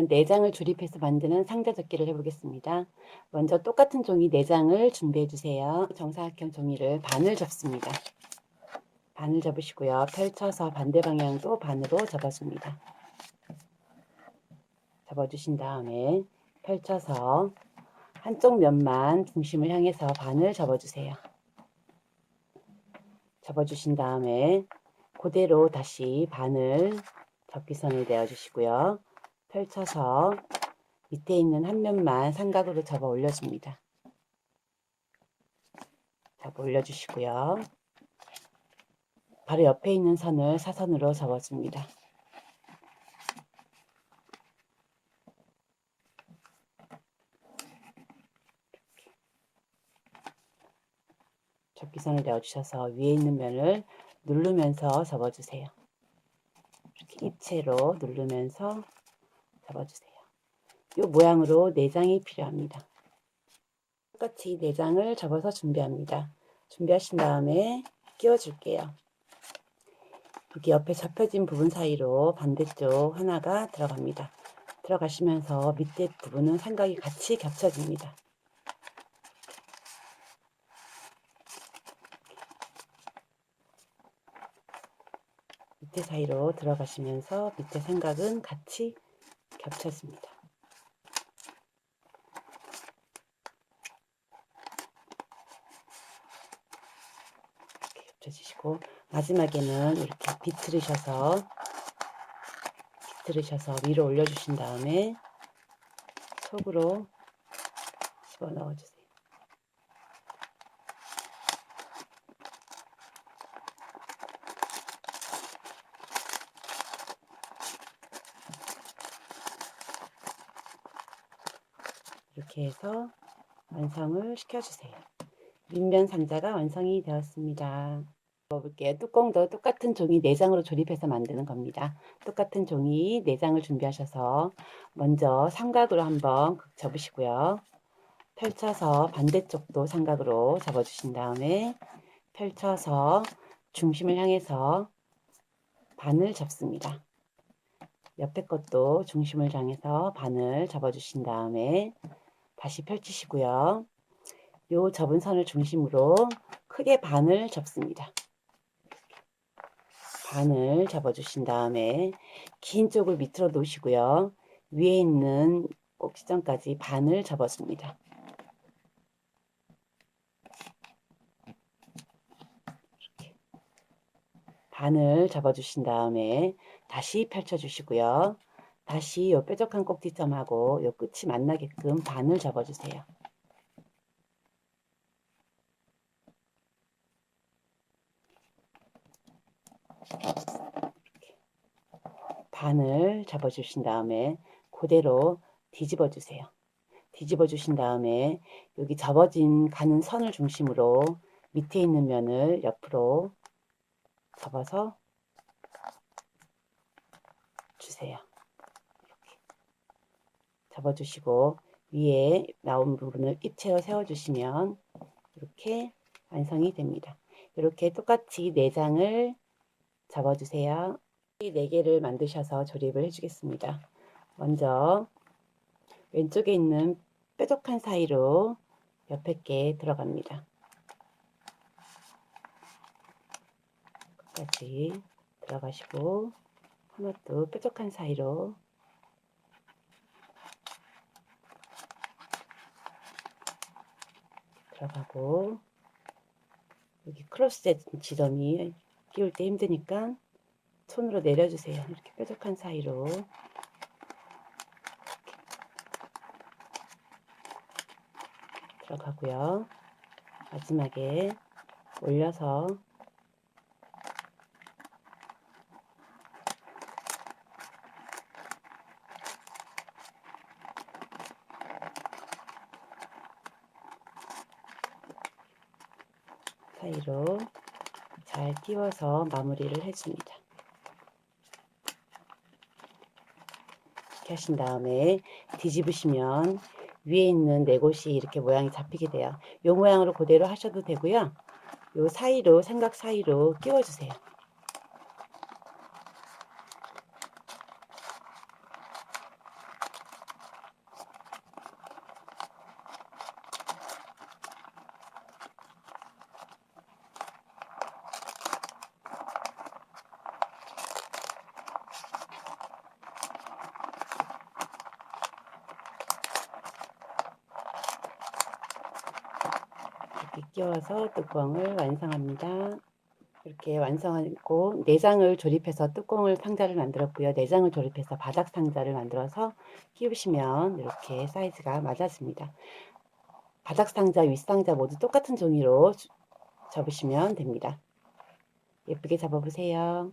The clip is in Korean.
내장을 조립해서 만드는 상자 접기를 해보겠습니다. 먼저 똑같은 종이 내장을 준비해 주세요. 정사각형 종이를 반을 접습니다. 반을 접으시고요. 펼쳐서 반대 방향도 반으로 접어줍니다. 접어주신 다음에 펼쳐서 한쪽 면만 중심을 향해서 반을 접어주세요. 접어주신 다음에 그대로 다시 반을 접기선을 내어주시고요. 펼쳐서 밑에 있는 한 면만 삼각으로 접어 올려줍니다. 접어 올려주시고요. 바로 옆에 있는 선을 사선으로 접어줍니다. 접기선을 내어주셔서 위에 있는 면을 누르면서 접어주세요. 이렇게 입체로 누르면서 접어주세요. 이 모양으로 내장이 필요합니다. 똑같이 내장을 접어서 준비합니다. 준비하신 다음에 끼워줄게요. 여기 옆에 접혀진 부분 사이로 반대쪽 하나가 들어갑니다. 들어가시면서 밑에 부분은 삼각이 같이 겹쳐집니다. 밑에 사이로 들어가시면서 밑에 삼각은 같이 겹쳐집니다. 이렇게 겹쳐지시고 마지막에는 이렇게 비틀으셔서 비틀으셔서 위로 올려주신 다음에 속으로 집어 넣어주세요. 이렇게 해서 완성을 시켜주세요. 밑면 상자가 완성이 되었습니다. 볼게요. 뚜껑도 똑같은 종이 4장으로 조립해서 만드는 겁니다. 똑같은 종이 4장을 준비하셔서 먼저 삼각으로 한번 접으시고요. 펼쳐서 반대쪽도 삼각으로 접어주신 다음에 펼쳐서 중심을 향해서 반을 접습니다. 옆에 것도 중심을 향해서 반을 접어주신 다음에 다시 펼치시고요. 요 접은 선을 중심으로 크게 반을 접습니다. 반을 접어주신 다음에 긴 쪽을 밑으로 놓으시고요. 위에 있는 꼭지점까지 반을 접어줍니다. 이렇게. 반을 접어주신 다음에 다시 펼쳐주시고요. 다시 요 뾰족한 꼭지점하고 요 끝이 만나게끔 반을 접어주세요. 반을 접어주신 다음에 그대로 뒤집어 주세요. 뒤집어 주신 다음에 여기 접어진 가는 선을 중심으로 밑에 있는 면을 옆으로 접어서 주세요. 접어주시고 위에 나온 부분을 입체로 세워주시면 이렇게 완성이 됩니다. 이렇게 똑같이 내장을 접어주세요. 4개를 만드셔서 조립을 해주겠습니다. 먼저 왼쪽에 있는 뾰족한 사이로 옆에 게 들어갑니다. 끝까지 들어가시고 하나 또 뾰족한 사이로 들어가고 여기 크로스 지점이 끼울 때 힘드니까 손으로 내려주세요. 이렇게 뾰족한 사이로 들어가고요. 마지막에 올려서 사이로 잘 끼워서 마무리를 해줍니다. 이렇게 하신 다음에 뒤집으시면 위에 있는 네 곳이 이렇게 모양이 잡히게 돼요. 이 모양으로 그대로 하셔도 되고요. 요 사이로 삼각 사이로 끼워주세요. 끼워서 뚜껑을 완성합니다. 이렇게 완성하고 내장을 조립해서 뚜껑을 상자를 만들었고요. 내장을 조립해서 바닥 상자를 만들어서 끼우시면 이렇게 사이즈가 맞아집니다. 바닥 상자, 윗 상자 모두 똑같은 종이로 주- 접으시면 됩니다. 예쁘게 잡아보세요.